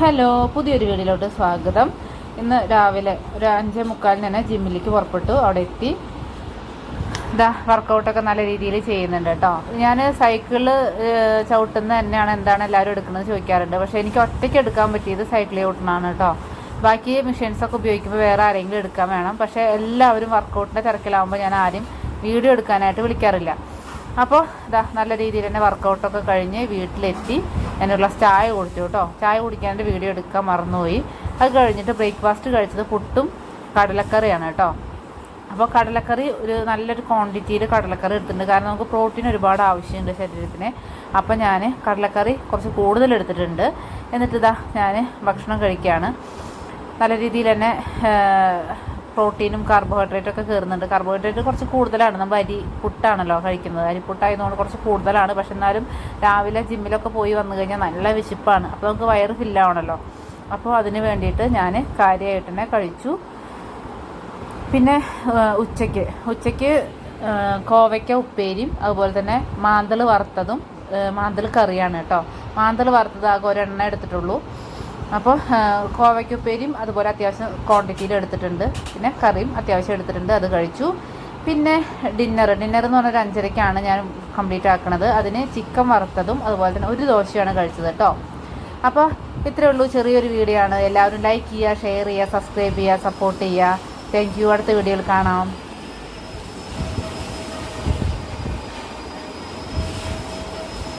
Hello പുതിയൊരു വീഡിയോയിലോട്ട് സ്വാഗതം. ഇന്ന് രാവിലെ ഒരു അഞ്ചേ മുക്കാലിന് തന്നെ ജിമ്മിലേക്ക് പുറപ്പെട്ടു. അവിടെ എത്തി. ഇതാ വർക്കൗട്ടൊക്കെ നല്ല രീതിയിൽ ചെയ്യുന്നുണ്ട് കേട്ടോ. ഞാൻ സൈക്കിൾ ചവിട്ടുന്ന തന്നെയാണ്. എന്താണ് എല്ലാവരും എടുക്കുന്നത് ചോദിക്കാറുണ്ട്. പക്ഷേ എനിക്ക് ഒറ്റയ്ക്ക് എടുക്കാൻ പറ്റിയത് സൈക്കിൾ ചവിട്ടണമാണ് കേട്ടോ. ബാക്കി മെഷീൻസൊക്കെ ഉപയോഗിക്കുമ്പോൾ വേറെ ആരെങ്കിലും എടുക്കാൻ വേണം. പക്ഷേ എല്ലാവരും വർക്കൗട്ടിന്റെ തിരക്കിലാവുമ്പോൾ ഞാൻ ആരും വീഡിയോ എടുക്കാനായിട്ട് വിളിക്കാറില്ല. അപ്പോൾ ഇതാ നല്ല രീതിയിൽ തന്നെ വർക്കൗട്ടൊക്കെ കഴിഞ്ഞ് വീട്ടിലെത്തി. എന്നുള്ള ചായ കുടിച്ചു കേട്ടോ. ചായ കുടിക്കാണ്ട് വീഡിയോ എടുക്കാൻ മറന്നുപോയി. അത് കഴിഞ്ഞിട്ട് ബ്രേക്ക്ഫാസ്റ്റ് കഴിച്ചത് പുട്ടും കടലക്കറിയാണ് കേട്ടോ. അപ്പോൾ കടലക്കറി ഒരു നല്ലൊരു ക്വാണ്ടിറ്റിയിൽ കടലക്കറി എടുത്തിട്ടുണ്ട്. കാരണം നമുക്ക് പ്രോട്ടീൻ ഒരുപാട് ആവശ്യമുണ്ട് ശരീരത്തിന്. അപ്പോൾ ഞാൻ കടലക്കറി കുറച്ച് കൂടുതൽ എടുത്തിട്ടുണ്ട്. എന്നിട്ട് ഇതാ ഞാൻ ഭക്ഷണം കഴിക്കുകയാണ് നല്ല രീതിയിൽ തന്നെ പ്രോട്ടീനും കാർബോഹൈഡ്രേറ്റും ഒക്കെ കയറുന്നുണ്ട് കാർബോഹൈഡ്രേറ്റ് കുറച്ച് കൂടുതലാണ്. നമ്മൾ അരി പുട്ടാണല്ലോ കഴിക്കുന്നത്. അരിപ്പുട്ടായതുകൊണ്ട് കുറച്ച് കൂടുതലാണ്. പക്ഷെ എന്നാലും രാവിലെ ജിമ്മിലൊക്കെ പോയി വന്നു കഴിഞ്ഞാൽ നല്ല വിശപ്പാണ്. അപ്പോൾ നമുക്ക് വയറ് ഫില്ലാവണല്ലോ അപ്പോൾ അതിന് വേണ്ടിയിട്ട് ഞാൻ കാര്യമായിട്ട് തന്നെ കഴിച്ചു. പിന്നെ ഉച്ചയ്ക്ക്. ഉച്ചയ്ക്ക് കോവയ്ക്ക ഉപ്പേരിയും അതുപോലെ തന്നെ മാന്തൽ വറുത്തതും മാന്തൽ കറിയാണ് കേട്ടോ. മാന്തൽ വറുത്തത് ആകെ ഒരെണ്ണ എടുത്തിട്ടുള്ളൂ. അപ്പോൾ കോവയ്ക്കുപ്പേരിയും അതുപോലെ അത്യാവശ്യം ക്വാണ്ടിറ്റിയിൽ എടുത്തിട്ടുണ്ട്. പിന്നെ കറിയും അത്യാവശ്യം എടുത്തിട്ടുണ്ട്. അത് കഴിച്ചു. പിന്നെ ഡിന്നർ ഡിന്നർ എന്ന് പറഞ്ഞാൽ ഒരു അഞ്ചരയ്ക്കാണ് ഞാൻ കംപ്ലീറ്റ് ആക്കണത്. അതിന് ചിക്കൻ വറുത്തതും അതുപോലെ തന്നെ ഒരു ദോശയാണ് കഴിച്ചത് കേട്ടോ. അപ്പോൾ ഇത്രയേ ഉള്ളൂ ചെറിയൊരു വീഡിയോ ആണ്. എല്ലാവരും ലൈക്ക് ചെയ്യുക ഷെയർ ചെയ്യുക സബ്സ്ക്രൈബ് ചെയ്യുക സപ്പോർട്ട് ചെയ്യുക. താങ്ക് യു അടുത്ത വീഡിയോയിൽ കാണാം.